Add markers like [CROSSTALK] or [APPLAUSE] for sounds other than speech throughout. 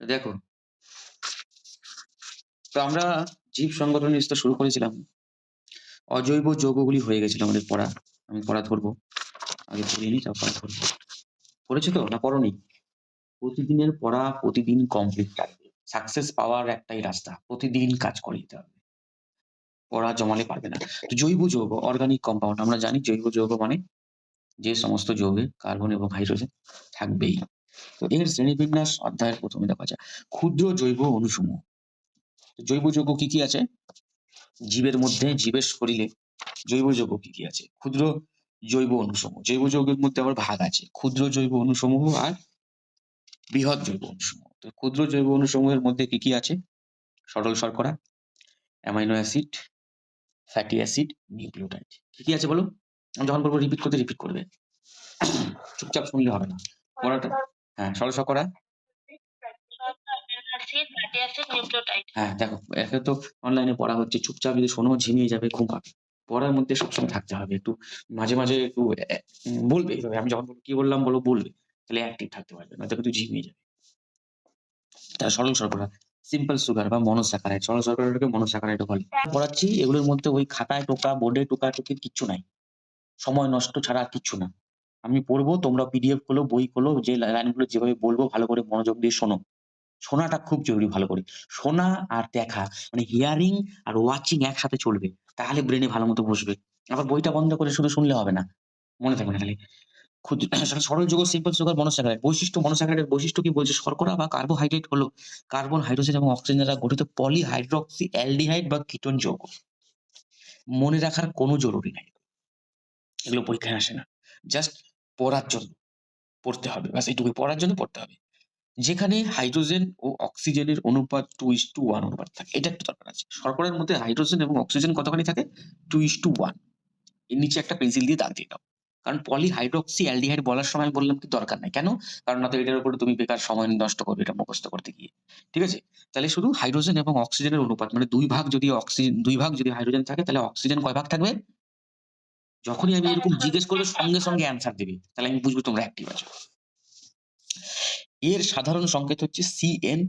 দেখো, তো আমরা জীব সংগঠন নিয়ে শুরু করেছিলাম। অজৈব যৌগগুলি হয়ে গেছিল আমাদের পড়া। আমি পড়া ধরবো। আগে পড়িয়ে নি তারপর পড়া ধরবো পড়েছো তো না পড়নি? প্রতিদিনের পড়া প্রতিদিন কমপ্লিট থাকবে। সাকসেস পাওয়ার একটাই রাস্তা, প্রতিদিন কাজ করে যেতে হবে। পড়া জমালে পারবে না। জৈব যৌগ অর্গানিক কম্পাউন্ড আমরা জানি জৈব যৌগ মানে যে সমস্ত যৌগে কার্বন এবং হাইড্রোজেন থাকবেই। তো এর শ্রেণীবিন্যাস অধ্যায়ের প্রথমে দেখা যায় ক্ষুদ্র জৈব অনুসমূহ। জৈব যৌগ কি কি আছে? জীবের মধ্যে জীবের শরীরে জৈব যৌগ কি কি আছে? ক্ষুদ্র জৈব অনুসমূহ। জৈব যৌগের মধ্যে আবার ভাগ আছে। ক্ষুদ্র জৈব অনুসমূহ আর বৃহৎ জৈব অনুসমূহ। তো ক্ষুদ্র জৈব অনুসমূহের মধ্যে কি কি আছে? সরল শর্করা amino acid fatty acid nucleotide. কি কি আছে বলো? আমি যখন বলব রিপিট করতে রিপিট করবে। [COUGHS] চুপচাপ শুনলে হবে না। পড়াটা হ্যাঁ সরল শর্করা হ্যাঁ দেখো তো অনলাইনে পড়া হচ্ছে চুপচাপ যদি শোনো ঝিমিয়ে যাবে ঘুম পাবে। পড়ার মধ্যে সবসময় থাকতে হবে একটু মাঝে মাঝে একটু বলবে এইভাবে আমি যখন কি বললাম বলো বলবে। তাহলে অ্যাক্টিভ থাকতে পারবে কিন্তু ঝিমিয়ে যাবে। তার সরল শর্করা সিম্পল সুগার বা মনোস্যাকারাইড সরল শর্করাটাকে মনোস্যাকারাইড বলে। পড়াচ্ছি এগুলোর মধ্যে ওই খাতায় টোকা বোর্ডে টোকা টোকির কিচ্ছু নাই। সময় নষ্ট ছাড়া আর কিচ্ছু না। আমি পড়ব, তোমরা পিডিএফগুলো বই গুলো যে লাইনগুলো যেভাবে বলব ভালো করে মনোযোগ দিয়ে শোনো। শোনাটা খুব জরুরি ভালো করে। শোনা আর দেখা মানে হিয়ারিং আর ওয়াচিং একসাথে চলবে, তাহলে ব্রেনে ভালো মতো বসবে। আবার বইটা বন্ধ করে শুধু শুনলে হবে না, মনে থাকবে না খালি সরল যুগ সিম্পল সুগার মনোস্যাকারাইড বৈশিষ্ট্য মনোস্যাকারাইডের বৈশিষ্ট্য কি বলছে? শর্করা বা কার্বোহাইড্রেট হলো। কার্বন হাইড্রোজেন এবং অক্সিজেন দ্বারা গঠিত পলিহাইড্রক্সি অ্যালডিহাইড বা কিটোন যৌগ। মনে রাখার কোনো জরুরি নাই। এগুলো পরীক্ষায় আসে না। জাস্ট পড়ার জন্য পড়তে হবে। ব্যাস এইটুকু পড়ার জন্য পড়তে হবে। যেখানে হাইড্রোজেন ও অক্সিজেনের অনুপাত টু ইস টু ওয়ান অনুপাত থাকে। এটা একটু দরকার আছে। শর্করার মধ্যে হাইড্রোজেন এবং অক্সিজেন কতখানি থাকে? টু ইস টু ওয়ানের নিচে একটা পেন্সিল দিয়ে দাগ দিয়ে দাও। কারণ পলি হাইড্রোক্সি অ্যালডিহাইড বলার সময় বললাম কি দরকার নাই। কেন? কারণ না তো এটার উপরে তুমি বেকার সময় নষ্ট করবে, এটা মুখস্থ করতে গিয়ে। ঠিক আছে? তাহলে শুধু হাইড্রোজেন এবং অক্সিজেনের অনুপাত মানে দুই ভাগ যদি অক্সিজেন দুই ভাগ যদি হাইড্রোজেন থাকে, তাহলে অক্সিজেন কয় ভাগ থাকবে? যখনই আমি এরকম জিজ্ঞেস করবে সঙ্গে সঙ্গে অ্যান্সার দেবে। তাহলে আমি বুঝব তোমরা অ্যাক্টিভ আছো। এর সাধারণ সংকেত হচ্ছে CN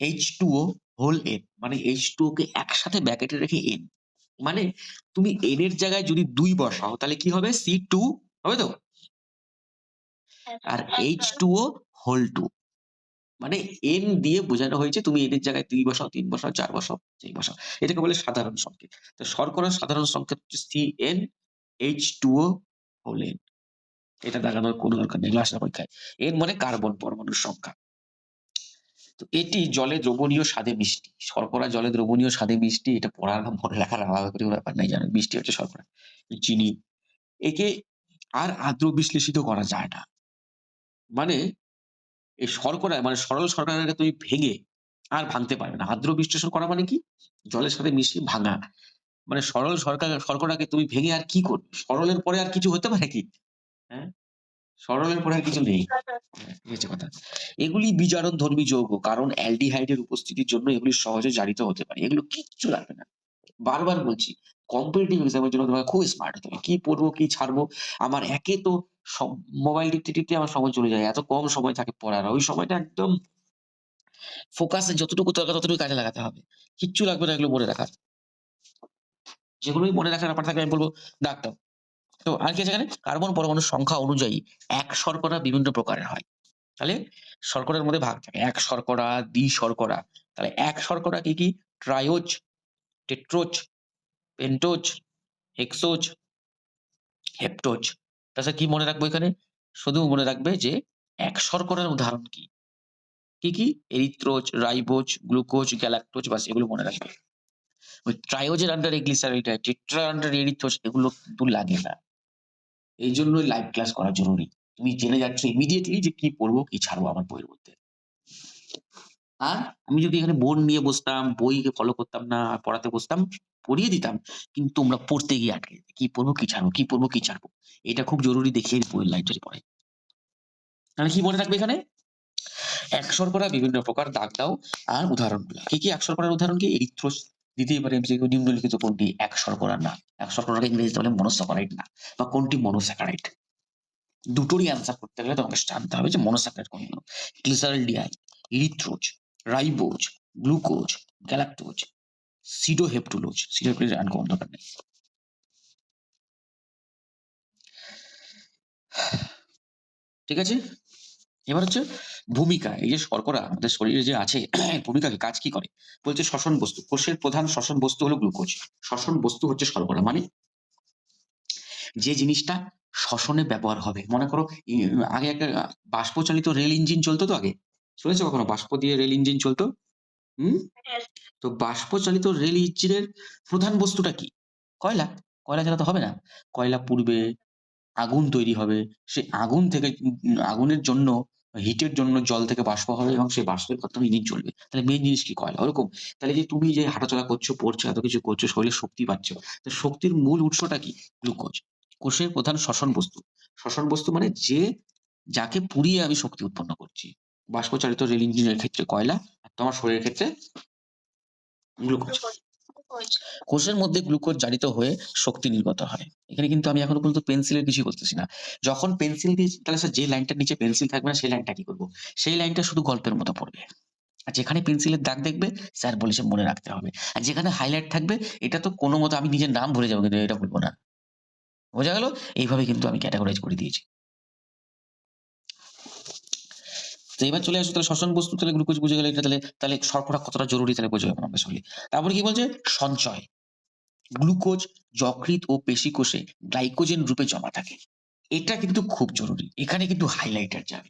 H two O whole N মানে এইচ টু কে একসাথে ব্যাকেটে রেখে এন মানে তুমি এন এর জায়গায় যদি দুই বসাও তাহলে কি হবে? সি টু হবে তো? আর H two O whole two মানে এন দিয়ে বোঝানো হয়েছে তুমি এন এর জায়গায় দুই বসাও, তিন বসাও, চার বসাও যেই বসাও। এটাকে বলে সাধারণ সংকেত। তো শর্করার সাধারণ সংকেত হচ্ছে C N H two O whole N এটা দেখানোর কোনো দরকার নেই, লাস্ট পরীক্ষায় এর মানে কার্বন পরমাণুর সংখ্যা। তো এটি জলে দ্রবণীয় স্বাদে মিষ্টি। শর্করা জলে দ্রবণীয় স্বাদে মিষ্টি, এটা পড়ার মনে রাখার আলাদা করে ব্যাপার নাই, জানো। মিষ্টি হচ্ছে শর্করা, চিনি। একে আর আদ্র বিশ্লেষিত করা যায় না। মানে এই শর্করা মানে সরল শর্করাকে তুমি ভেঙে আর ভাঙতে পারবে না। আদ্র বিশ্লেষণ করা মানে কি? জলের সাথে মিশিয়ে ভাঙা। মানে সরল শর্করা শর্করাকে তুমি ভেঙে আর কি করবে? সরলের পরে আর কিছু হতে পারে কি? হ্যাঁ? সরলের পরে আর কিছু নেই। হ্যাঁ, হচ্ছে কথা। এগুলি বিজারণ ধর্মী যৌগ কারণ অ্যালডিহাইডের উপস্থিতির জন্য এগুলি সহজে জারিত হতে পারে। এগুলো কিচ্ছু লাগবে না। বারবার বলছি কম্পিটিটিভ এক্সামের জন্য তোমাকে খুব স্মার্ট হতে হবে। কি পড়ব কি ছাড়বো? আমার একে তো মোবাইল টিপতে টিপতে আমার সময় চলে যায়। এত কম সময় থাকে পড়ার। ওই সময়টা একদম ফোকাসে যতটুকু দরকার ততটুকু কাজে লাগাতে হবে। কিচ্ছু লাগবে না এগুলো মনে রাখার। যেগুলোই মনে রাখার ব্যাপার থাকলে আমি বলব, ডাক্তার। তো আর কি এখানে? কার্বন পরমাণুর সংখ্যা অনুযায়ী এক শর্করা বিভিন্ন প্রকারের হয়। তাহলে শর্করার মধ্যে ভাগ থাকে। এক শর্করা, দ্বি শর্করা। তাহলে এক শর্করা কি কি? Triose tetrose, pentose, hexose, heptose. তাছাড়া কি মনে রাখব এখানে? শুধু মনে রাখবে যে এক শর্করার উদাহরণ কি? কি কি? এরিথ্রোজ রাইবোজ গ্লুকোজ গ্যালাক্টোজ বাস এগুলো মনে রাখবে। ওই ট্রায়োজের আন্ডার এগ্লিসারাইড টেট্রা আন্ডার এরিথ্রোজ এগুলো কিন্তু লাগে না। এই জন্যই লাইভ ক্লাস করা জরুরি। তুমি জেনে যাচ্ছ ইমিডিয়েটলি যে কি পড়ব, কি ছাড়বো আমার বইয়ের মধ্যে। আর আমি যদি এখানে বোর্ড নিয়ে বসতাম বইকে ফলো করতাম না, পড়াতে বসতাম পড়িয়ে দিতাম, কিন্তু তোমরা পড়তে গিয়ে আটকে যেতে। কি পড়ব, কি ছাড়বো, কি পড়ব, কি ছাড়বো? এটা খুব জরুরি দেখিয়ে বইয়ের লাইব্রেরি পড়ে। তাহলে কি মনে রাখবে এখানে? এক শর্করা বিভিন্ন প্রকার দাগ দাও আর উদাহরণগুলো। কি কি এক শর্করার উদাহরণ কি? এরিথ্রোস দিতেই পারে এমসিকিউ নিম্নলিখিত কোনটি? এক শর্করা না। এক শর্করাকে ইংরেজিতে বলে মনোস্যাকারাইড না, বা কোনটি মনোস্যাকারাইড দুটোরই অ্যান্সার করতে গেলে তোমাকে জানতে হবে যে মনোস্যাকারাইড কোনগুলো। Glyceraldehyde erythrose ribose glucose galactose sedoheptulose sedoheptulose uncommon দরকার নেই। ঠিক আছে? এবার হচ্ছে ভূমিকা, এই যে শর্করা আমাদের শরীরে যে আছে [COUGHS] ভূমিকা কাজ কি করে? বলছে শ্বসন বস্তু, কোষের প্রধান শ্বসন বস্তু হলো গ্লুকোজ। শ্বসন বস্তু হচ্ছে শর্করা মানে যে জিনিসটা শ্বসনে ব্যবহার হবে। মনে করো আগে একটা বাষ্পচালিত রেল ইঞ্জিন চলতো তো আগে? শুনেছো কখনো বাষ্প দিয়ে রেল ইঞ্জিন চলতো? হুম? Yes. তো বাষ্পচালিত রেল ইঞ্জিনের প্রধান বস্তুটা কি? কয়লা। কয়লা ছাড়া তো হবে না। কয়লা পুড়বে, আগুন তৈরি হবে। সেই আগুন থেকে, আগুনের জন্য, হিটের জন্য জল থেকে বাষ্প হবে এবং সেই বাষ্পের মাধ্যমে ইঞ্জিন চলবে। তাহলে মেন জিনিস কি? কয়লা। ওরকম। তাহলে যে তুমি যে হাঁটাচলা করছ, পড়ছো, এত কিছু করছ, শরীরে শক্তি পাচ্ছ, তো শক্তির মূল উৎসটা কি? গ্লুকোজ। কোষের প্রধান শ্বসন বস্তু। শ্বসন বস্তু মানে যে, যাকে পুড়িয়ে আমি শক্তি উৎপন্ন করছি। বাষ্পচালিত রেল ইঞ্জিনের ক্ষেত্রে কয়লা, আর তোমার শরীরের ক্ষেত্রে গ্লুকোজ। কোষের মধ্যে গ্লুকোজ জারিত হয়ে শক্তি নির্গত হয়। এখানে কিন্তু আমি এখনও পর্যন্ত পেন্সিলের কিছু বলতেছি না। যখন পেন্সিল দিয়ে তাহলে স্যার যে লাইনটার নিচে পেন্সিল থাকবে না সেই লাইনটা কি করব? সেই লাইনটা শুধু গল্পের মতো পড়বে। আর যেখানে পেন্সিলের দাগ দেখবে স্যার বলেছে মনে রাখতে হবে। আর যেখানে হাইলাইট থাকবে এটা তো কোনো মতো আমি নিজের নাম ভুলে যাব কিন্তু এটা বলব না। বোঝা গেল? এইভাবে কিন্তু আমি ক্যাটাগরাইজ করে দিয়েছি। তো এবার চলে আসো, তাহলে শ্বসন বস্তু, তাহলে গ্লুকোজ বুঝে গেলে এটা তাহলে তাহলে শর্করা কতটা জরুরি তাহলে বোঝা যাবে আমাদের শরীরে তারপরে কি বলছে? সঞ্চয়। গ্লুকোজ, যকৃৎ ও পেশিকোষে গ্লাইকোজেন রূপে জমা থাকে। এটা কিন্তু খুব জরুরি। এখানে কিন্তু হাইলাইটার যাবে।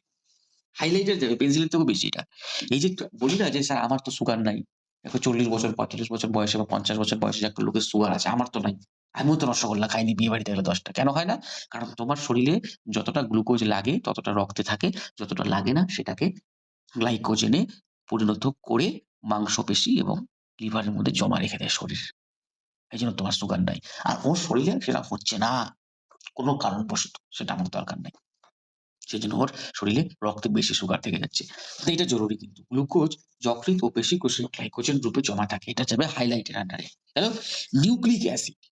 হাইলাইটার যাবে পেন্সিলের থেকেও বেশি এটা। এই যে বলি না যে, স্যার, আমার তো সুগার নাই। দেখো, চল্লিশ বছর, পঁয়তাল্লিশ বছর বয়সে বা পঞ্চাশ বছর বয়সে একটা লোকের সুগার আছে, আমার তো নাই। আমিও তো রসগোল্লা খাইনি, বিয়ে বাড়িতে গেলে দশটা। কেন হয় না? কারণ তোমার শরীরে যতটা গ্লুকোজ লাগে, ততটা রক্তে থাকে, যতটা লাগে না সেটাকে গ্লাইকোজেনে পরিণত করে মাংসপেশি এবং লিভারের মধ্যে জমা রেখে দেয় শরীর। এই জন্য তোমার সুগার নাই। আর ওর শরীরে সেটা হচ্ছে না। কোনো কারণবশত সেটা আমার দরকার নাই। সেই জন্য ওর শরীরে রক্তে বেশি সুগার থেকে যাচ্ছে। এটা জরুরি কিন্তু। গ্লুকোজ যকৃৎ ও পেশি কোষে গ্লাইকোজেন রূপে জমা থাকে। এটা যাবে হাইলাইটের আন্ডারে। Nucleic acid.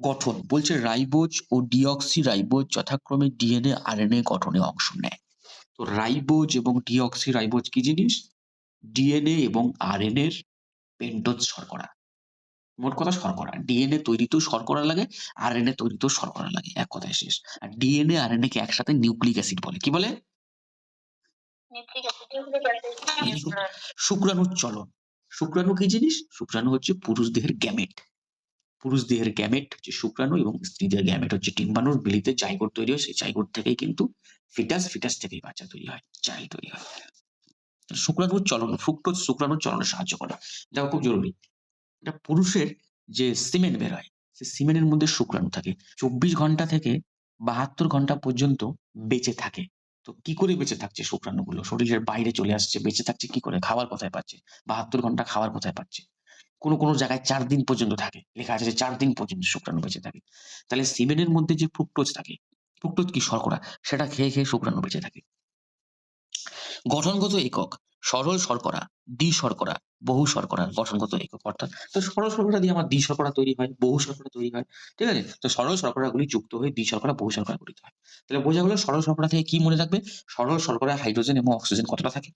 গঠন। বলছে রাইবোজ ও ডিঅক্সি রাইবোজ যথাক্রমে ডিএনএ আরএনএ গঠনে অংশ নেয়। তো রাইবোজ এবং ডিঅক্সি রাইবোজ কি জিনিস? ডিএনএ এবং আরএনএ এর পেন্টোজ শর্করা। মোট কথা শর্করা। ডিএনএ তৈরিতেও শর্করা লাগে আরএনএ তৈরিতেও শর্করা লাগে। এক কথায় শেষ। আর ডিএনএ আরএনএ কে একসাথে নিউক্লিক অ্যাসিড বলে। কি বলে. শুক্রাণুর চলন। শুক্রাণু কি জিনিস? শুক্রাণু হচ্ছে পুরুষ দেহের গ্যামেট। পুরুষ দেহের গ্যামেট হচ্ছে শুক্রাণু এবং স্ত্রী দেহের গ্যামেট হচ্ছে ডিম্বাণুর বিলিতে জাইগোট তৈরি হয়। সেই জাইগোট থেকেই কিন্তু ফিটাস ফিটাস থেকেই বাচ্চা তৈরি হয় চাইল্ড তৈরি হয়। শুক্রাণুর চলন ফ্রুক্টোজ শুক্রাণুর চলনে সাহায্য করা। এটা খুব জরুরি। এটা পুরুষের যে সিমেন্ট বের হয়, সেই সিমেন্টের মধ্যে শুক্রাণু থাকে। চব্বিশ ঘণ্টা থেকে বাহাত্তর ঘণ্টা পর্যন্ত বেঁচে থাকে। তো কি করে বেঁচে থাকছে শুক্রাণুগুলো? শরীরের বাইরে চলে আসছে, বেঁচে থাকছে কি করে? খাবার কোথায় পাচ্ছে। বাহাত্তর ঘণ্টা খাবার কোথায় পাচ্ছে। কোনো কোনো জায়গায় চার দিন পর্যন্ত থাকে। লেখা আছে যে চার দিন পর্যন্ত শুক্রাণু বেঁচে থাকে। তাহলে সিমেন্টের মধ্যে যে ফ্রুক্টোজ থাকে, ফ্রুক্টোজ কি শর্করা? সেটা খেয়ে খেয়ে শুক্রাণু বেঁচে থাকে। গঠনগত একক, সরল শর্করা, দ্বি শর্করা, বহু শর্করার গঠনগত একক, অর্থাৎ তো সরল শর্করা দিয়ে আমার দ্বি শর্করা তৈরি হয়, বহু শর্করা তৈরি হয়, ঠিক আছে? তো সরল শর্করাগুলি যুক্ত হয়ে দ্বি শর্করা, বহু শর্করা গঠিত হয়। তাহলে বোঝা গেল সরল শর্করা থেকে কি মনে রাখবে সরল শর্করায় হাইড্রোজেন এবং অক্সিজেন কতটা থাকে?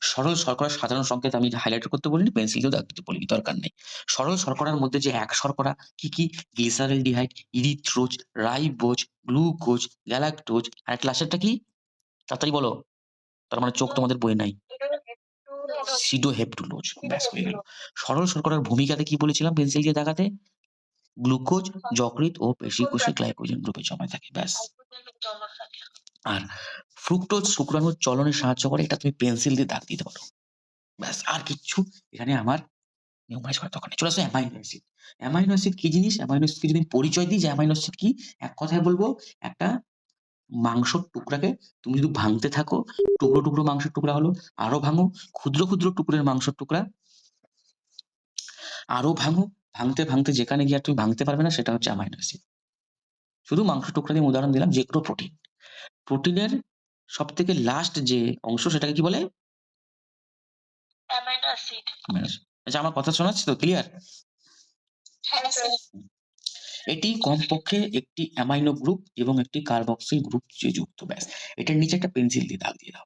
সরল শর্করার সাধারণ সংকেত আমি হাইলাইট করতে বলিনি পেন্সিল দিয়েও দাগ দিতে বলিনি, দরকার নেই। সরল শর্করার মধ্যে যে এক শর্করা, কি কি? Glyceraldehyde erythrose ribose glucose galactose আর ক্লাসেরটা কি? তাড়াতাড়ি বলো। তার মানে চোখ তোমাদের বই নাই। সিডোহেপটুলোজ ব্যাস হয়ে গেল। সরল শর্করার ভূমিকাতে কি বলেছিলাম পেন্সিল দিয়ে দেখাতে? গ্লুকোজ যকৃৎ ও পেশিকোষে গ্লাইকোজেন রূপে জমা থাকে, ব্যাস। আর ফ্রুক্টোজ শুক্রাণুর চলনে সাহায্য করে, এটা তুমি পেন্সিল দিয়ে দাগ দিতে পারো। ব্যাস, আর কিচ্ছু এখানে আমার নিয়মাইজ করা দরকার নেই। চলে আসো অ্যামাইনো অ্যাসিড অ্যামাইনো অ্যাসিড কি জিনিস? অ্যামাইনো অ্যাসিডকে যদি পরিচয় দিই যে অ্যামাইনো অ্যাসিড কি, এক কথায় বলব, একটা মাংসর টুকরাকে তুমি যদি ভাঙতে থাকো, টুকরো টুকরো মাংসের টুকরা হলো, আরও ভাঙো, ক্ষুদ্র ক্ষুদ্র টুকরের মাংসের টুকরা, আরও ভাঙো, ভাঙতে ভাঙতে যেখানে গিয়ে তুমি ভাঙতে পারবে না, সেটা হচ্ছে অ্যামাইনো অ্যাসিড শুধু মাংস টুকরা দিয়ে উদাহরণ দিলাম, যে কোনো প্রোটিন প্রোটিনের সব থেকে লাস্ট যে অংশ সেটাকে কি বলে। আচ্ছা আমার কথা শোনাচ্ছে তো? ক্লিয়ার। এটি কমপক্ষে একটি অ্যামাইনো গ্রুপ এবং একটি কার্বক্সিল গ্রুপ যে যুক্ত ব্যাস। এটার নিচে একটা পেন্সিল দিয়ে দাগ দিয়ে দাও।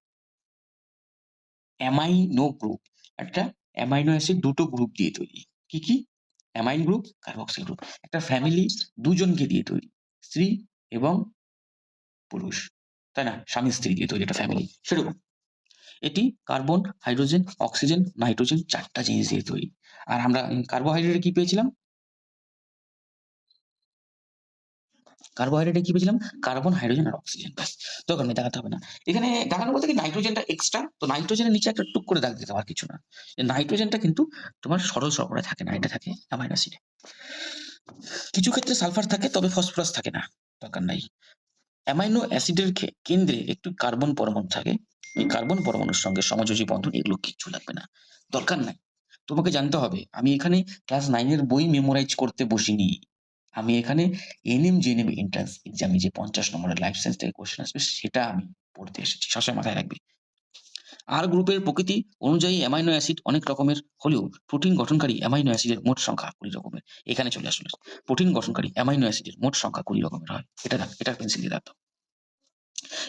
অ্যামাইনো গ্রুপ একটা অ্যামাইনো অ্যাসিড দুটো গ্রুপ দিয়ে তৈরি। কি কি? অ্যামাইন গ্রুপ কার্বক্সিল গ্রুপ একটা ফ্যামিলি দুজনকে দিয়ে তৈরি। স্ত্রী এবং পুরুষ। তাই না? স্বামী স্ত্রী দিয়ে তৈরি একটা ফ্যামিলি সেরকম এটি কার্বন হাইড্রোজেন অক্সিজেন নাইট্রোজেন চারটা জিনিস দিয়ে তৈরি। আর আমরা কার্বোহাইড্রেটে কি পেয়েছিলাম? কার্বোহাইড্রেটে কি পেয়েছিলাম? কার্বন হাইড্রোজেন আর অক্সিজেন দরকার নেই, দেখাতে হবে না। এখানে দেখানো বলতে কি নাইট্রোজেনটা এক্সট্রা তো নাইট্রোজেনের নিচে একটা টুক করে দাগ দিতে আর কিছু না। নাইট্রোজেনটা কিন্তু তোমার সরল সরবরাহ থাকে না এটা থাকে অ্যামাইনো কিছু ক্ষেত্রে সালফার থাকে, তবে ফসফরাস থাকে না। দরকার নাই। অ্যামাইনো অ্যাসিডের কেন্দ্রে একটু কার্বন পরমাণু থাকে। এই কার্বন পরমাণুর সঙ্গে সমযোজী বন্ধন, এগুলো কিচ্ছু লাগবে না। দরকার নাই। তোমাকে জানতে হবে, আমি এখানে ক্লাস নাইনের বই মেমোরাইজ করতে বসিনি। আমি এখানে এনএম জেএনএম এন্ট্রান্স এক্সামে যে পঞ্চাশ নম্বরের লাইফ সায়েন্স থেকে কোশ্চেন আসবে, সেটা আমি পড়তে এসেছি। সবসময় মাথায় রাখবে। আর গ্রুপের প্রকৃতি অনুযায়ী অ্যামাইনো অ্যাসিড অনেক রকমের হলেও প্রোটিন গঠনকারী অ্যামাইনো অ্যাসিডের মোট সংখ্যা কুড়ি রকমের। এখানে চলে আসলে প্রোটিন গঠনকারী অ্যামাইনো অ্যাসিডের মোট সংখ্যা কুড়ি রকমের হয়। এটা এটা পেন্সিল দিয়ে রাখতো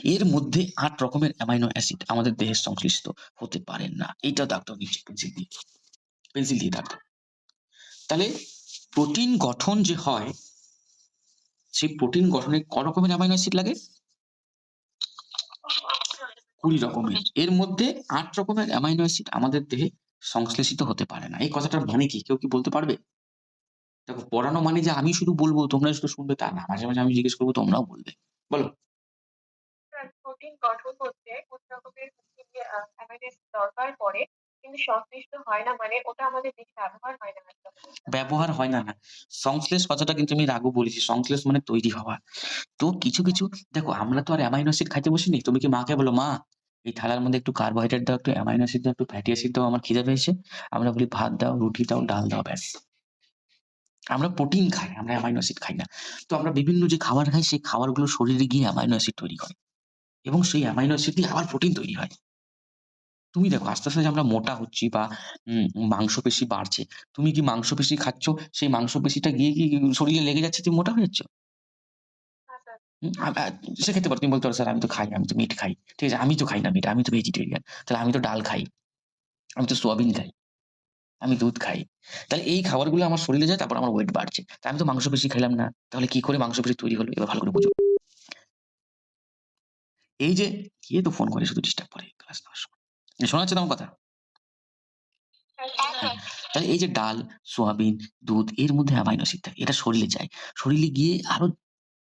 এর মধ্যে আট রকমের অ্যামাইনো অ্যাসিড আমাদের দেহের সংশ্লিষ্ট হতে পারে না। এইটা দাগতে হবে নিচে পেন্সিল দিয়ে। পেন্সিল দিয়ে হবে। তাহলে প্রোটিন গঠন যে হয়, সেই প্রোটিন গঠনে ক রকমের অ্যামাইনো অ্যাসিড লাগে? কুড়ি রকমের। এর মধ্যে আট রকমের অ্যামাইনো অ্যাসিড আমাদের দেহে সংশ্লেষিত হতে পারে না। এই কথাটার মানে কি? কেউ কি বলতে পারবে? দেখো পড়ানো মানে যে আমি শুধু বলব তোমরা শুধু শুনবে তা না। মাঝে মাঝে আমি জিজ্ঞেস করব তোমরাও বলবে। বলো। প্রোটিন গঠন করতে রকমের হচ্ছে যে অ্যামাইনো অ্যাসিড দরকার পড়ে কিন্তু সংশ্লিষ্ট হয় না মানে ওটা আমাদের বেশি ব্যবহার হয় না ব্যবহার হয় না না। সংশ্লেষ কথাটা কিন্তু আমি রাগু বলেছি। সংশ্লেষ মানে তৈরি হওয়া। তো কিছু কিছু দেখো আমরা তো আর অ্যামাইনো অ্যাসিড খাইতে বসিনি। তুমি কি মাকে বলো মা এই থালার মধ্যে একটু কার্বোহাইড্রেট দাও, একটু অ্যামাইনো অ্যাসিড দাও, একটু ফ্যাটি অ্যাসিড দাও, আমার খিদে পেয়েছে। আমরা বলি ভাত দাও, রুটি দাও, ডাল দাও, ব্যাস। আমরা প্রোটিন খাই, আমরা অ্যামাইনো অ্যাসিড খাই না। তো আমরা বিভিন্ন যে খাবার খাই, সেই খাবারগুলো শরীরে গিয়ে অ্যামাইনো অ্যাসিড তৈরি করে। এবং সেই অ্যামাইনো অ্যাসিড দিয়ে আবার প্রোটিন তৈরি হয়। তুমি দেখো, আস্তে আস্তে আমরা মোটা হচ্ছি বা মাংসপেশি বাড়ছে, তুমি কি মাংসপেশি খাচ্ছ? সেই মাংসপেশিটা গিয়ে কি শরীরে লেগে যাচ্ছে, তুমি মোটা হয়ে যাচ্ছ? হুম, আ- আ- সেক্ষেত্রে পারো তুমি বলতে পারো স্যার আমি তো খাই আমি তো মিট খাই। ঠিক আছে আমি তো খাই না মিট আমি তো ভেজিটেরিয়ান তাহলে আমি তো ডাল খাই আমি তো সোয়াবিন খাই আমি দুধ খাই। তাহলে এই খাবারগুলো আমার শরীরে যায় তারপর আমার ওয়েট বাড়ছে। তা আমি তো মাংস মাংসপেশি খেলাম না তাহলে কি করে মাংস মাংসপেশি তৈরি হলো? এবার ভালো করে বুঝো। এই যে কে তো ফোন করে শুধু ডিস্টার্ব করে ক্লাস নেওয়ার সময়? শোনা যাচ্ছে তো আমার কথা? হ্যাঁ তাহলে এই যে ডাল সোয়াবিন দুধ এর মধ্যে অ্যামাইনো অ্যাসিড থাকে এটা শরীরে যায়। শরীরে গিয়ে আরও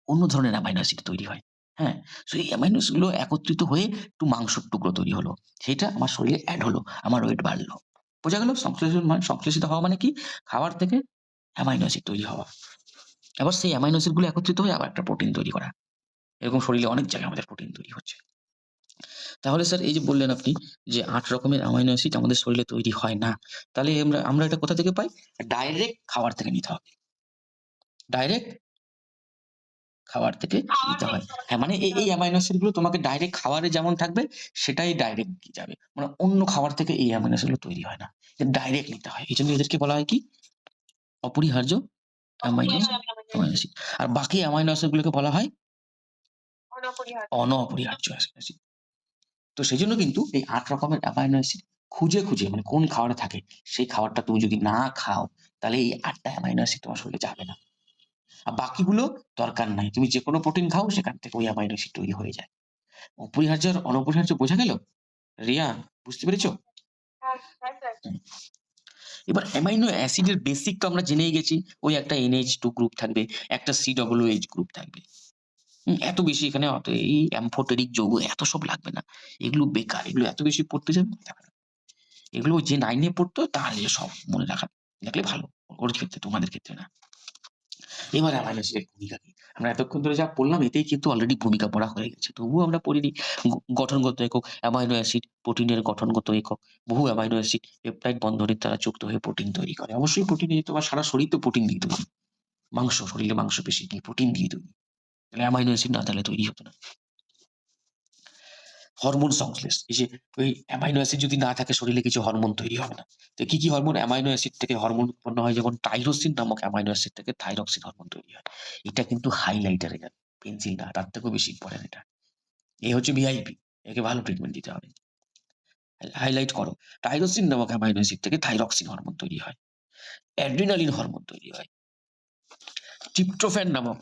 অন্য ধরনের অ্যামাইনো অ্যাসিড তৈরি হয়। হ্যাঁ? তো এই অ্যামাইনো গুলো একত্রিত হয়ে একটু মাংসর টুকরো তৈরি হলো। সেটা আমার শরীরে অ্যাড হলো, আমার ওয়েট বাড়লো। বোঝা গেল? সংশ্লেষণ মানে সংশ্লেষিত হওয়া মানে কি? খাবার থেকে অ্যামাইনো অ্যাসিড তৈরি হওয়া। এবার সেই অ্যামাইনো অ্যাসিডগুলো একত্রিত হয়ে আবার একটা প্রোটিন তৈরি করা। এরকম শরীরে অনেক জায়গায় আমাদের প্রোটিন তৈরি হচ্ছে। তাহলে স্যার এই যে বললেন আপনি যে আট রকমের অ্যামাইনো অ্যাসিড আমাদের শরীরে তৈরি হয় না, তাহলে আমরা আমরা এটা কোথা থেকে পাই? ডাইরেক্ট খাবার থেকে নিতে হবে। ডাইরেক্ট খাবার থেকে নিতে হয়। হ্যাঁ মানে এই এই অ্যামাইনো অ্যাসিডগুলো তোমাকে ডাইরেক্ট খাবারে যেমন থাকবে সেটাই ডাইরেক্ট যাবে। মানে অন্য খাবার থেকে এই অ্যামাইনো অ্যাসিডগুলো তৈরি হয় না। ডাইরেক্ট নিতে হয়। এই জন্য এদেরকে বলা হয় কি? অপরিহার্য অ্যামাইনো অ্যামাইনো অ্যাসিড আর বাকি অ্যামাইনো অ্যাসিড গুলোকে বলা হয় অনপরিহার্য। অনঅপরিহার্য অ্যাসিড তো সেই জন্য কিন্তু এই আট রকমের অ্যামাইনো অ্যাসিড খুঁজে খুঁজে মানে কোন খাবারে থাকে সেই খাবারটা তুমি যদি না খাও তাহলে এই আটটা অ্যামাইনো অ্যাসিড তোমার শরীরে যাবে না। বাকিগুলো দরকার নাই। তুমি যে কোনো প্রোটিন খাও সেখান থেকে ওই অ্যামাইনো অ্যাসিড তৈরি হয়ে যায়। অপরিহার্য আর অনপরিহার্য বোঝা গেল? রিয়া বুঝতে পেরেছ? হ্যাঁ হ্যাঁ এবার অ্যামাইনো অ্যাসিডের বেসিক তো আমরা জেনেই গেছি ওই একটা এনএইচ টু গ্রুপ থাকবে একটা সি ডব্লিউ এইচ গ্রুপ থাকবে। এত বেশি এখানে অত এই অ্যাম্ফোটেরিক যৌগ এত সব লাগবে না। এগুলো বেকার এগুলো এত বেশি পড়তে যাবে এগুলো যে নাইনে পড়তো তাহলে সব মনে রাখা রাখলে ভালো ওর ক্ষেত্রে তোমাদের ক্ষেত্রে না। এবার অ্যামাইনো অ্যাসিডের ভূমিকা কি আমরা এতক্ষণ ধরে যা পড়লাম এতেই কিন্তু অলরেডি ভূমিকা পড়া হয়ে গেছে। তবুও আমরা পড়িনি গঠন গঠনগত একক অ্যামাইনো অ্যাসিড প্রোটিনের গঠনগত একক। বহু অ্যামাইনো অ্যাসিড পেপটাইড বন্ধনের দ্বারা যুক্ত হয়ে প্রোটিন তৈরি করে। অবশ্যই প্রোটিন তোমার সারা শরীর তো প্রোটিন দিয়ে তৈরি মাংস, শরীরে মাংস, পেশি দিয়ে প্রোটিন দিয়ে তৈরি তাহলে অ্যামাইনো অ্যাসিড না তাহলে তৈরি হতো না। হরমোন সংশ্লেষ। এই যে ওই অ্যামাইনো অ্যাসিড যদি না থাকে, শরীরে কিছু হরমোন তৈরি হবে না। তো কি কি হরমোন অ্যামাইনো অ্যাসিড থেকে হরমোন উৎপন্ন হয়, যেমন টাইরোসিন নামক অ্যামাইনো অ্যাসিড থেকে থাইরক্সিন হরমোন তৈরি হয়। এটা কিন্তু হাইলাইটারে যাবে পেন্সিল না, তার থেকেও বেশি ইম্পর্টেন্ট এটা। এই হচ্ছে ভিআইপি একে ভালো ট্রিটমেন্ট দিতে হবে। হাইলাইট করো টাইরোসিন নামক অ্যামাইনো অ্যাসিড থেকে থাইরক্সিন হরমোন তৈরি হয়। অ্যাড্রিনালিন হরমোন তৈরি হয়। ট্রিপ্টোফ্যান নামক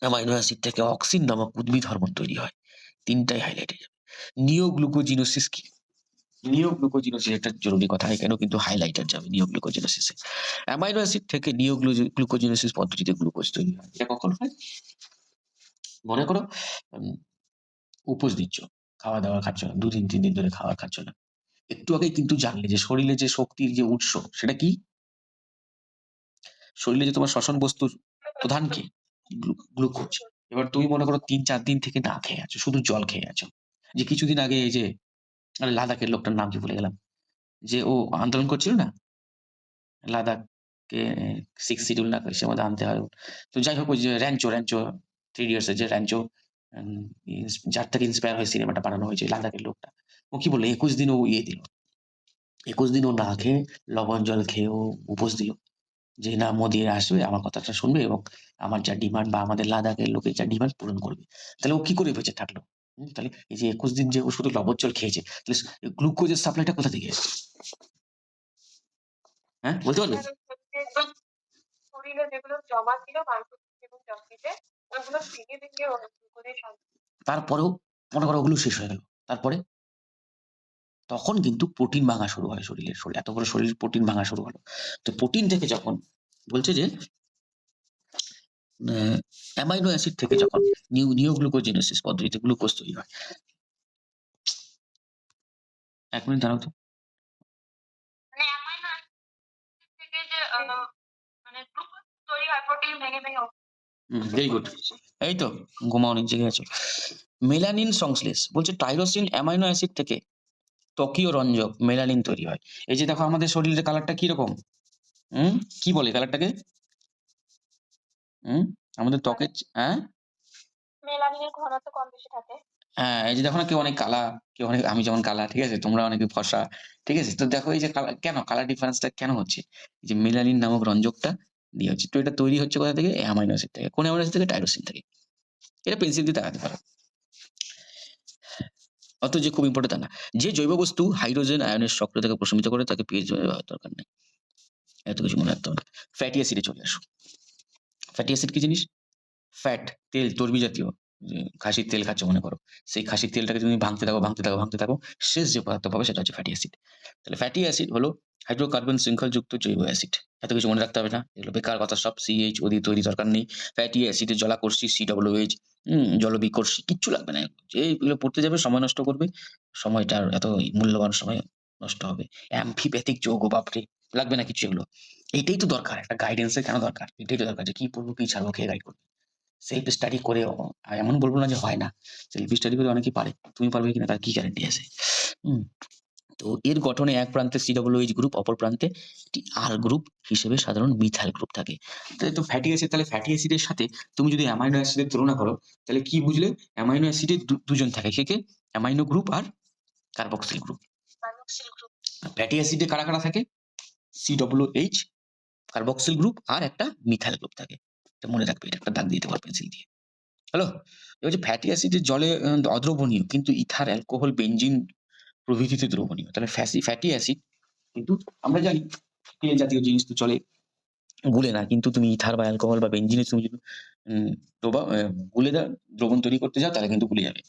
অ্যামাইনো অ্যাসিড থেকে অক্সিন নামক উদ্ভিদ হরমোন তৈরি হয়। তিনটাই হাইলাইটে যাবে। নিওগ্লুকোজিনোসিস কি? নিওগ্লুকোজিনোসিস একটা জরুরি কথা, এখানেও কিন্তু হাইলাইটার যাবে নিওগ্লুকোজিনোসিসে অ্যামাইনো অ্যাসিড থেকে নিওগ্লুকোজিনোসিস পদ্ধতিতে গ্লুকোজ তৈরি হয়। এটা কখন হয়? মনে করো উপোস দিচ্ছ, খাওয়া দাওয়া খাচ্ছ না দুদিন তিন দিন ধরে খাওয়া খাচ্ছ না। একটু আগে কিন্তু জানলে যে শরীরে যে শক্তির যে উৎস, সেটা কি? শরীরে যে তোমার শ্বসন বস্তুর প্রধান কি? গ্লুকোজ। এবার তুমি মনে করো তিন, চার দিন থেকে না খেয়ে আছো, শুধু জল খেয়ে আছো। যে কিছুদিন আগে এই যে লাদাখের লোকটার নাম কি ভুলে গেলাম? যে ও আন্দোলন করছিল না? লাদাখকে সিক্স শিডিউল না সে মধ্যে আনতে হয়। তো যাই হোক যে র্যাঞ্চো র্যাঞ্চো থ্রি ইয়ার্সের যে র্যাঞ্চো যার থেকে ইন্সপায়ার হয়ে সিনেমাটা বানানো হয়েছে লাদাখের লোকটা। ও কি বলল? একুশ দিন ও ইয়ে দিল। একুশ দিন ও না খেয়ে লবণ জল খেয়ে ও উপোস দিল। যে, না, মোদি আসবে, আমার কথাটা শুনবে এবং আমার যা ডিমান্ড বা আমাদের লাদাখের লোকের যা ডিমান্ড পূরণ করবে। তাহলে ও কি করে বেঁচে থাকল? তাহলে এই যে একুশ দিন যে ও শুধু লবণ জল খেয়েছে, তাহলে গ্লুকোজের সাপ্লাইটা কোথা থেকে এসেছে হ্যাঁ বলতে পারবে? তারপরেও মনে করো ওগুলো শেষ হয়ে গেল। তারপরে? তখন কিন্তু প্রোটিন ভাঙা শুরু হয় শরীরের শরীর এত বড় শরীর প্রোটিন ভাঙা শুরু হলো। তো প্রোটিন থেকে যখন বলছে যে অ্যামাইনো অ্যাসিড থেকে যখন নিউ নিওগ্লুকোজিনোসিস পদ্ধতিতে গ্লুকোজ তৈরি হয়। এক মিনিট দাঁড়াও তো। মানে আহ, মানে ভেরি গুড এই তো ঘুমাও অনেক জেগে আছো। মেলানিন সংশ্লেষ বলছে টাইরোসিন অ্যামাইনো অ্যাসিড থেকে ত্বকীয় রঞ্জক মেলানিন তৈরি হয়। এই যে দেখো আমাদের শরীরের কালারটা কি রকম হুম? কি বলে কালারটাকে হুম? আমাদের ত্বকের হ্যাঁ? মেলানিনের ঘনত্ব কম বেশি থাকে। হ্যাঁ এই যে দেখো না কেউ অনেক কালা কেউ অনেক আমি যেমন কালা ঠিক আছে? তোমরা অনেকে ফর্সা ঠিক আছে? তো দেখো এই যে কালার কেন কালার ডিফারেন্সটা কেন হচ্ছে? এই যে মেলানিন নামক রঞ্জকটা দিয়ে হচ্ছে। তো এটা তৈরি হচ্ছে কোথা থেকে? অ্যামাইনো অ্যাসিড থেকে কোন অ্যামাইনো অ্যাসিড থেকে? টাইরোসিন থেকে। এটা পেন্সিল দিয়ে দেখাতে পারো। অত যে খুব ইম্পর্টেন্ট তা না। যে জৈব বস্তু হাইড্রোজেন আয়নের সক্রিয়তাকে প্রশমিত করে তাকে পিএইচ হওয়ার দরকার নেই। এত কিছু মনে রাখতে হবে। ফ্যাটি অ্যাসিডে চলে আসো। ফ্যাটি অ্যাসিড কি জিনিস? ফ্যাট তেল, চর্বি জাতীয়। খাসির তেল খাচ্ছ মনে করো। সেই খাসির তেলটাকে তুমি ভাঙতে থাকো ভাঙতে থাকো ভাঙতে থাকো। শেষ যে পদার্থ পাবে সেটা হচ্ছে ফ্যাটি অ্যাসিড তাহলে ফ্যাটি অ্যাসিড হলো হাইড্রোকার্বন শৃঙ্খলযুক্ত জৈব অ্যাসিড। এত কিছু মনে রাখতে হবে না। এগুলো বেকার কথা, সব সিএইচ ওদি তৈরি দরকার নেই। ফ্যাটি অ্যাসিডের জলাকর্ষি সি ডব্লিউ এইচ জলবিকর্ষি, কিচ্ছু লাগবে না। এইগুলো পড়তে যাবে, সময় নষ্ট করবে। সময়টার এত মূল্যবান সময় নষ্ট হবে। অ্যাম্ফিপ্যাথিক যৌগ বাপরে! লাগবে না কিছু এগুলো। এইটাই তো দরকার। একটা গাইডেন্সের কেন দরকার? এটাই তো দরকার যে কি পড়ব, কি ছাড়বো, কে গাইড করবে? সেলফ স্টাডি করে এমন বলব না যে হয় না। সেলফ স্টাডি করে অনেকেই পারে। তুমি পারবে কিনা, তার কি গ্যারান্টি আছে? হুম তো এর গঠনে এক প্রান্তে সিডব্লিউএইচ গ্রুপ অপর প্রান্তে একটি আর গ্রুপ হিসেবে সাধারণ মিথাইল গ্রুপ থাকে। তাহলে তো ফ্যাটি অ্যাসিড তাহলে ফ্যাটি অ্যাসিডের সাথে তুমি যদি অ্যামাইনো অ্যাসিডের তুলনা করো তাহলে কি বুঝলে? অ্যামাইনো অ্যাসিডের দুজন থাকে কে কে? অ্যামাইনো গ্রুপ আর কার্বক্সিল গ্রুপ ফ্যাটি অ্যাসিডে কারা কারা থাকে? C W H carboxyl group আর একটা মিথাইল গ্রুপ থাকে। এটা মনে রাখবে এটা একটা দাগ দিতে পারো পেন্সিল দিয়ে। হ্যালো এবার যে ফ্যাটি অ্যাসিডের জলে অদ্রবণীয় কিন্তু ইথার অ্যালকোহল বেঞ্জিন প্রভৃতিতে দ্রবণীয়। তাহলে ফ্যাসি ফ্যাটি অ্যাসিড কিন্তু আমরা জানি তেল জাতীয় জিনিস তো চলে। গুলে না, কিন্তু তুমি ইথার বা অ্যালকোহল বা বেঞ্জিনে তুমি যদি গুলে দাও দ্রবণ তৈরি করতে যাও, তাহলে কিন্তু গুলে যাবে।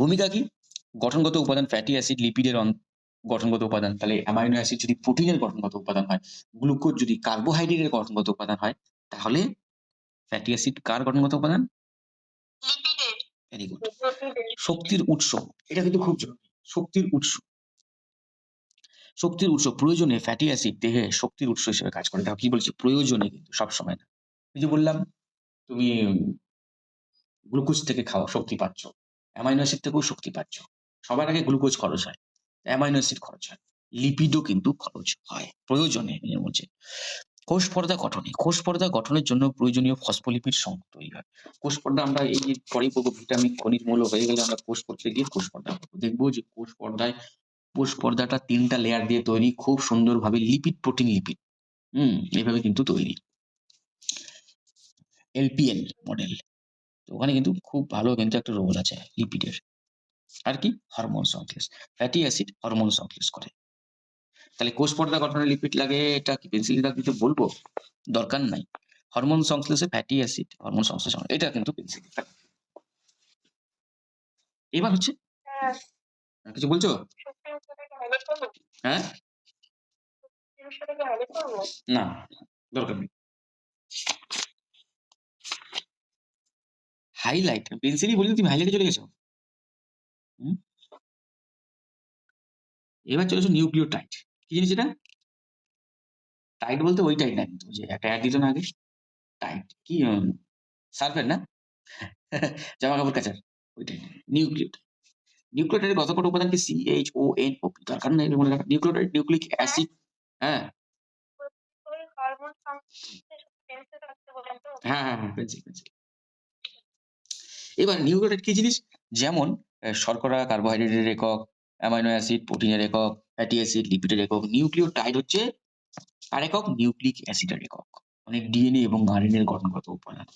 ভূমিকা কি? গঠনগত উপাদান ফ্যাটি অ্যাসিড লিপিডের গঠনগত উপাদান। তাহলে অ্যামাইনো অ্যাসিড যদি প্রোটিনের গঠনগত উপাদান হয় গ্লুকোজ যদি কার্বোহাইড্রেটের গঠনগত উপাদান হয়, তাহলে ফ্যাটি অ্যাসিড কার গঠনগত উপাদান? ভেরি গুড শক্তির উৎস। এটা কিন্তু খুব জরুরি। শক্তির উৎস। শক্তির উৎস, প্রয়োজনে ফ্যাটি অ্যাসিড দেহে শক্তির উৎস হিসেবে কাজ করে। কি বলছি? প্রয়োজনে কিন্তু সব সময় না। এই যে বললাম, তুমি গ্লুকোজ থেকে খাও শক্তি পাচ্ছ। অ্যামাইনো অ্যাসিড থেকেও শক্তি পাচ্ছ। সবার আগে গ্লুকোজ খরচ হয়। অ্যামাইনো অ্যাসিড খরচ হয়। লিপিডও কিন্তু খরচ হয়। প্রয়োজনে এর মধ্যে। কোষ পর্দা গঠনে কোষ পর্দা গঠনের জন্য প্রয়োজনীয় ফসফোলিপিড সংঘ তৈরি হয়। কোষ পর্দা আমরা এই যে পরে পড়ব, ভিটামিন, খনিজ মূল্য হয়ে গেলে আমরা কোষ পড়তে গিয়ে কোষ পর্দা। দেখব যে কোষ পর্দায় কোষ পর্দাটা তিনটা লেয়ার দিয়ে তৈরি, খুব সুন্দরভাবে লিপিড প্রোটিন লিপিড হুম এইভাবে কিন্তু তৈরি। এলপিএল মডেল তো ওখানে কিন্তু খুব ভালো কিন্তু একটা রোল আছে লিপিডের আর কি? হরমোন সংশ্লেষ ফ্যাটি অ্যাসিড হরমোন সংশ্লেষ করে। তাহলে কোষ পর্দা গঠনে লিপিড লাগে, এটা কি পেন্সিল দাগ দিতে বলব? দরকার নাই। হরমোন সংশ্লেষে ফ্যাটি অ্যাসিড হরমোন সংশ্লেষ হয়। এটা কিন্তু পেন্সিল এবার হচ্ছে? কিছু বলছো? হ্যাঁ? না, দরকার নেই। হাইলাইট পেন্সিলই বলি তুমি হাইলাইটে চলে গেছো? এবার চলে এসো নিউক্লিওটাইড কি জিনিস এটা? টাইট বলতে ওই টাইট না কিন্তু যে একটা অ্যাড দিত না আগে। টাইট কি সার্ফের না? জামা কাপড় কাচার ওই টাইট নিউক্লিওটাইড নিউক্লিওটাইডের কত কত উপাদান কি? সি এইচ ও এন ও পি দরকার নেই মনে রাখা? নিউক্লিওটাইড নিউক্লিক অ্যাসিড হ্যাঁ। হ্যাঁ হ্যাঁ হ্যাঁ পেন্সিল পেন্সিল এবার নিউক্লিওটাইড কি জিনিস? যেমন শর্করা কার্বোহাইড্রেটের একক অ্যামাইনো অ্যাসিড, প্রোটিনের একক, ফ্যাটি অ্যাসিড, লিপিডের একক, নিউক্লিওটাইড হচ্ছে আর একক? নিউক্লিক অ্যাসিডের একক। মানে ডিএনএ এবং এর গঠনগত উপাদান।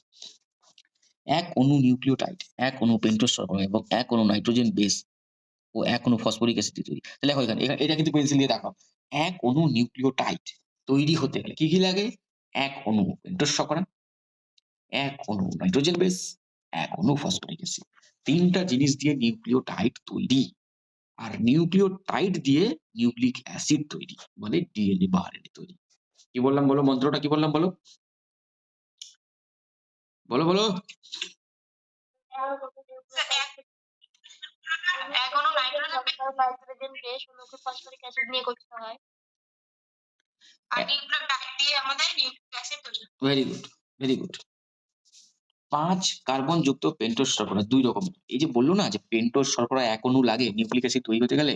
এক অণু নিউক্লিওটাইড, এক পেন্টোজ শর্করা এবং এক অণু নাইট্রোজেন বেস ও এক অণু ফসফরিক অ্যাসিড তৈরি। তাহলে দেখো এখানে এটা কিন্তু পেন্সিল দিয়ে দেখাও। এক অণু নিউক্লিওটাইড তৈরি হতে গেলে কি কি লাগে? এক অণু পেন্টোজ শর্করা এক অনু নাইট্রোজেন বেস, এক অনু ফসফরিক অ্যাসিড। তিনটা জিনিস দিয়ে নিউক্লিওটাইড তৈরি। আর নিউক্লিওটাইড দিয়ে নিউক্লিক অ্যাসিড তৈরি মানে ডিএনএ বা আরএনএ তৈরি। কি বললাম বলো? মন্ত্রটা কি বললাম বলো? বলো বলো। ভেরি গুড ভেরি গুড পাঁচ কার্বন যুক্ত পেন্টোজ শর্করা, দুই রকম। এই যে বলল না যে পেন্টোজ শর্করা এক অণু লাগে নিউক্লিক অ্যাসিড তৈরি হতে গেলে,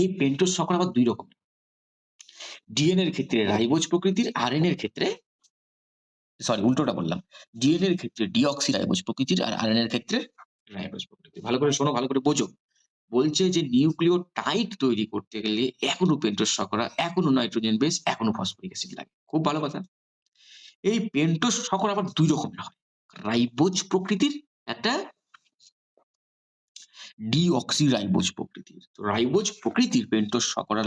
এই পেন্টোজ শর্করা আবার দুই রকম। ডিএনএ এর ক্ষেত্রে রাইবোজ প্রকৃতির আরএনএ এর ক্ষেত্রে সরি উল্টোটা বললাম। ডিএনএ এর ক্ষেত্রে ডিঅক্সি রাইবোজ প্রকৃতির আর আরএনএ এর ক্ষেত্রে রাইবোজ প্রকৃতির। ভালো করে শোনো, ভালো করে বোঝো। বলছে যে নিউক্লিও টাইট তৈরি করতে গেলে এখনও পেন্টোজ শর্করা এখনও নাইট্রোজেন বেস এখনও ফসফরিক অ্যাসিড লাগে। খুব ভালো কথা। এই পেন্টোজ শর্করা আবার দুই রকমের হয়। রাইবোজ প্রকৃতির একটা ডিঅক্সি রাইবোজ প্রকৃতির। তো রাইবোজ প্রকৃতির পেন্টোজ শর্করা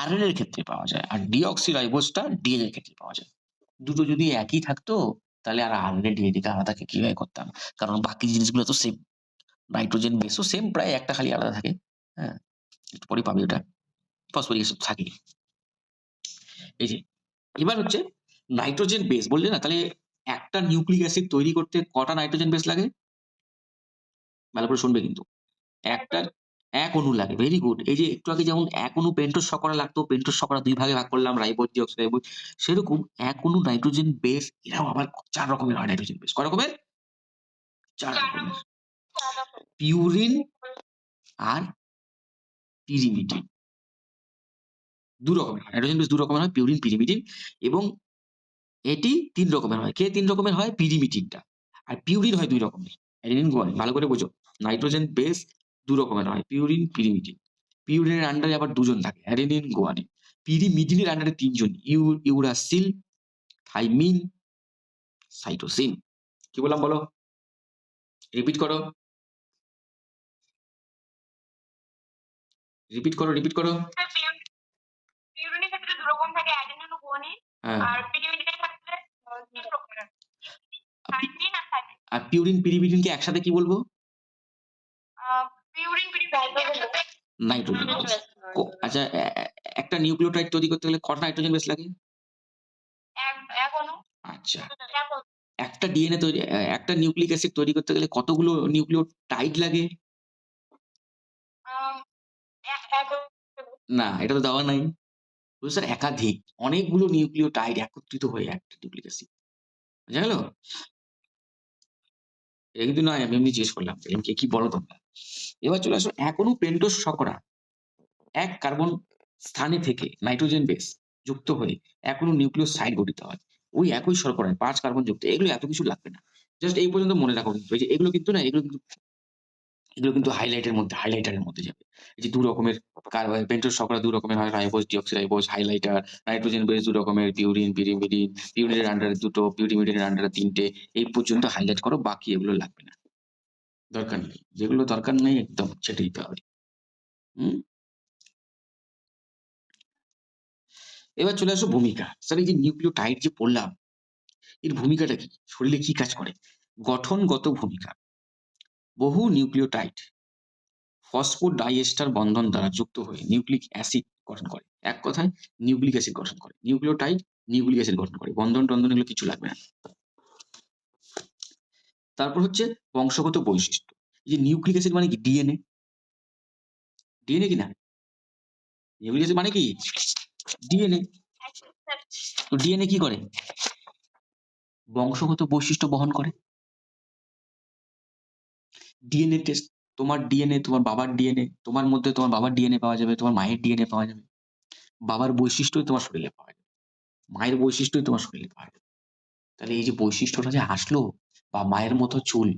আরএনএ এর ক্ষেত্রে পাওয়া যায়, আর ডিঅক্সি রাইবোজটা ডিএনএ এর ক্ষেত্রে পাওয়া যায়। দুটো যদি একই থাকতো, তাহলে আর আরএনএ ডিএনএ কে আলাদা কীভাবে করতাম? কারণ বাকি জিনিসগুলো তো সেম নাইট্রোজেন বেসও সেম প্রায় একটা খালি আলাদা থাকে হ্যাঁ? একটু পরে পাবি ওটা। ফসফরিক অ্যাসিড থাকে এই যে, এবার হচ্ছে নাইট্রোজেন বেস বললে না, তাহলে একটা নিউক্লিক অ্যাসিড তৈরি করতে কটা নাইট্রোজেন বেস লাগে? ভালো করে শুনবে কিন্তু। একটা এক অণু লাগে ভেরি গুড এই যে একটু আগে যেমন এক অণু পেন্টোজ শর্করা লাগতো পেন্টোজ শর্করা দুই ভাগে ভাগ করলাম রাইবোজ ডিঅক্সি রাইবোজ সেরকম এক অণু নাইট্রোজেন বেস এরাও আবার চার রকমের হয় নাইট্রোজেন বেস কয় রকমের? চার রকমের। পিউরিন আর পিরিমিডিন দু রকমের নাইট্রোজেন বেস দু রকমের হয় পিউরিন পিরিমিডিন এবং এটি তিন রকমের হয়। কে তিন রকমের হয়? পিরিমিডিনটা আর পিউরিন হয় দুই রকমের। অ্যাডিনিন গুয়ানিন ভালো করে বোঝো। নাইট্রোজেন বেস দু রকমের হয় পিউরিন পিরিমিডিন পিউরিনের আন্ডারে আবার দুজন থাকে অ্যাডেনিন গুয়ানিন পিরিমিডিনের আন্ডারে তিনজন ইউ ইউরাসিল থাইমিন সাইটোসিন। কি বললাম বলো? রিপিট করো। রিপিট করো রিপিট করো। পিউরিনের ক্ষেত্রে দু রকম থাকে অ্যাডেনিন ও গুয়ানিন হ্যাঁ আর পিরিমিডিনের ক্ষেত্রে তিন রকমের থাইমিন আর পিউরিন পিরিমিডিনকে একসাথে কি বলব? নাইট্রোজেন আচ্ছা একটা নিউক্লিওটাইড তৈরি করতে গেলে কটা নাইট্রোজেন বেস লাগে? আচ্ছা। একটা ডিএনএ তৈরি একটা নিউক্লিক অ্যাসিড তৈরি করতে গেলে কতগুলো নিউক্লিওটাইড লাগে? না এটা তো দেওয়া নাই। স্যার একাধিক অনেকগুলো নিউক্লিওটাইড একত্রিত হয়ে একটা নিউক্লিক অ্যাসিড বোঝা গেল? কিন্তু নয় আমি এমনি জিজ্ঞেস করলাম এমকে কি বলো তোমরা? এবার চলে আসো, এখনও পেন্টোস শকরা এক কার্বন স্থানে থেকে নাইট্রোজেন বেস যুক্ত হয়ে এখনও নিউক্লিয় সাইড গঠিত হয়। ওই একই শর্করায় পাঁচ কার্বন যুক্ত, এগুলো এত কিছু লাগবে না। জাস্ট এই পর্যন্ত মনে রাখো কিন্তু এগুলো কিন্তু না, এগুলো কিন্তু এগুলো কিন্তু হাইলাইটের মধ্যে হাইলাইটারের মধ্যে যাবে এই যে দু রকমের পেন্টোজ শর্করা দু রকমের হয় ribose deoxyribose highlighter nitrogen base দু রকমের পিউরিন পিরিমিডিন পিউরিনের আন্ডারে দুটো পিউরিমিডিনের আন্ডারে তিনটে এই পর্যন্ত হাইলাইট করো বাকি এগুলো লাগবে না দরকার নেই। যেগুলো দরকার নেই একদম ছেটে দিতে হবে। এবার চলে আসো ভূমিকা। স্যার এই যে নিউক্লিওটাইড যে পড়লাম, এর ভূমিকাটা কি? শরীরে কি কাজ করে? গঠনগত ভূমিকা। বহু নিউক্লিওটাইড ফসফোডাইএস্টার বন্ধন দ্বারা যুক্ত হয়ে নিউক্লিক অ্যাসিড গঠন করে। এক কথায়, নিউক্লিক অ্যাসিড গঠন করে। নিউক্লিওটাইড নিউক্লিক অ্যাসিড গঠন করে। বন্ধন-টন্ধন এগুলো কিছু লাগবে না। তারপর হচ্ছে বংশগত বৈশিষ্ট্য। যে নিউক্লিক অ্যাসিড মানে কি? ডিএনএ। ডিএনএ কি না? নিউক্লিক অ্যাসিড মানে কি? ডিএনএ। তো ডিএনএ কি করে? বংশগত বৈশিষ্ট্য বহন করে। ডিএনএ টেস্ট তোমার ডিএনএ, তোমার বাবার ডিএনএ, তোমার মধ্যে তোমার বাবার ডিএনএ পাওয়া যাবে, তোমার মায়ের ডিএনএ পাওয়া যাবে। বাবার বৈশিষ্ট্যই তোমার শরীরে পাওয়া যাবে। মায়ের বৈশিষ্ট্যই তোমার শরীরে পাওয়া যাবে। তাহলে এই যে বৈশিষ্ট্যটা যে আসলো বা মায়ের মতো চুল,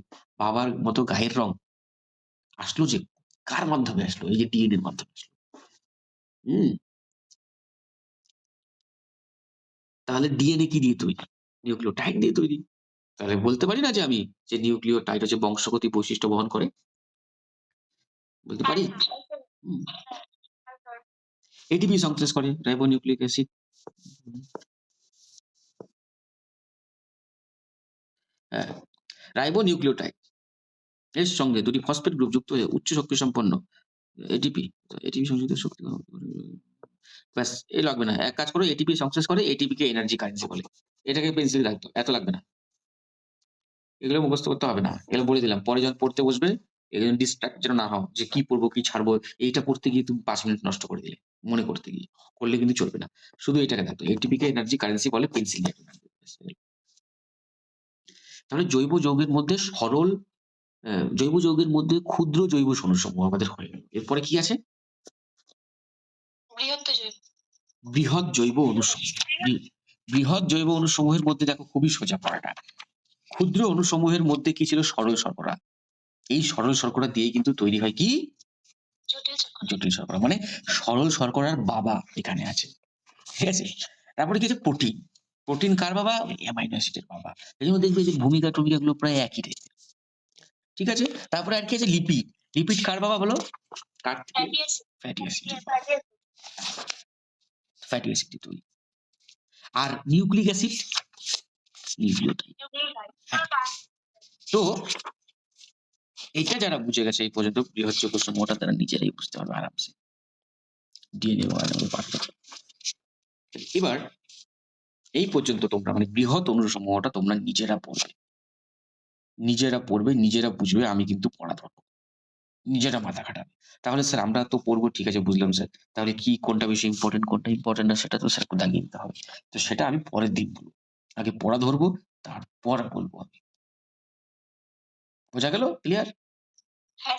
বাবার মতো গায়ের রং আসলো যে কার মাধ্যমে আসলো? এই যে ডিএনএর মাধ্যমে আসলো। হম তাহলে ডিএনএ কি দিয়ে তৈরি? নিউক্লিওটাইড দিয়ে তৈরি। তাহলে বলতে পারি না যে আমি যে নিউক্লিওটাইড হচ্ছে বংশগতি বৈশিষ্ট্য বহন করে? বলতে পারি? এটিপি সংশ্লেষ করে রাইবোনিউক্লিক অ্যাসিড। হ্যাঁ, রাইবোনিউক্লিওটাইড এর সঙ্গে দুটি ফসফেট গ্রুপ যুক্ত হয়ে উচ্চ শক্তি সম্পন্ন এটিপি এটিপি সংযোজিত শক্তি ব্যাস এ লাগবে না। এক কাজ করো এটিপি সংশ্লেষ করে এটিপি কে এনার্জি কারেন্সি বলে। এটাকে পেন্সিল রাখতো। এত লাগবে না। এগুলো মুখস্থ করতে হবে না। এগুলো বলে দিলাম। পরে যখন পড়তে বসবে এজন্য ডিস্ট্রাক্ট যেন না হও যে কি পড়ব, কি ছাড়বো। এইটা পড়তে গিয়ে তুমি পাঁচ মিনিট নষ্ট করে দিলে। মনে করতে গিয়ে। করলে কিন্তু চলবে না। শুধু এটাকে দেখো। এটিপি কে এনার্জি কারেন্সি বলে পেন্সিল তাহলে জৈব যৌগের মধ্যে সরল জৈব যৌগের মধ্যে ক্ষুদ্র জৈব অণুসমূহ আমাদের হয়ে গেল। এরপরে কি আছে? বৃহৎ জৈব অনুসমূহ বৃহৎ জৈব অনুসমূহের মধ্যে দেখো খুবই সোজা পড়াটা। ক্ষুদ্র অণুসমূহের মধ্যে কি ছিল? সরল শর্করা। এই সরল শর্করা দিয়ে কিন্তু তৈরি হয় কি? জটিল শর্করা। মানে সরল শর্করার বাবা এখানে আছে। ঠিক আছে? তারপরে কি আছে? প্রোটিন। প্রোটিন কার বাবা? অ্যামাইনো অ্যাসিডের বাবা। এজন্য দেখবে যে ভূমিকা-টমিকা গুলো প্রায় একই টাইপের। ঠিক আছে? তারপরে আর কি আছে? লিপিড। লিপিড কার বাবা বলো? কার ফ্যাটি অ্যাসিড। Fatty acid. তৈরি। আর নিউক্লিক অ্যাসিড? নিউক্লিওটাইড। তো এটা যারা বুঝে গেছে এই পর্যন্ত বৃহৎ যৌগ সমূহটা তারা নিজেরাই বুঝতে পারবে আরামসে। ডিএনএ। এবার এই পর্যন্ত তোমরা মানে বৃহৎ অণুসমূহটা তোমরা নিজেরা পড়বে। নিজেরা পড়বে, নিজেরা বুঝবে আমি কিন্তু পড়া ধরবো। নিজেরা মাথা খাটাবে। তাহলে স্যার আমরা তো পড়ব ঠিক আছে বুঝলাম স্যার। তাহলে কি কোনটা বেশি ইম্পোর্টেন্ট, কোনটা ইম্পর্টেন্ট না সেটা তো স্যার দাগিয়ে দিতে হবে। তো সেটা আমি পরের দিন বলব। আগে পড়া ধরবো তারপর বলব আমি। বোঝা গেল? ক্লিয়ার? হ্যাঁ।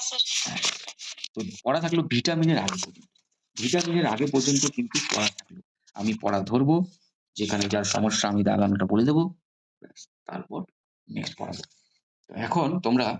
তো পড়া থাকল ভিটামিনের আগে পর্যন্ত। ভিটামিনের আগে পর্যন্ত কিন্তু পড়া থাকল। আমি পড়া ধরবো। যেখানে যার সমস্যা আমি দাগানোটা বলে দেবো। তারপর নেক্সট পড়াবো। তো এখন তোমরা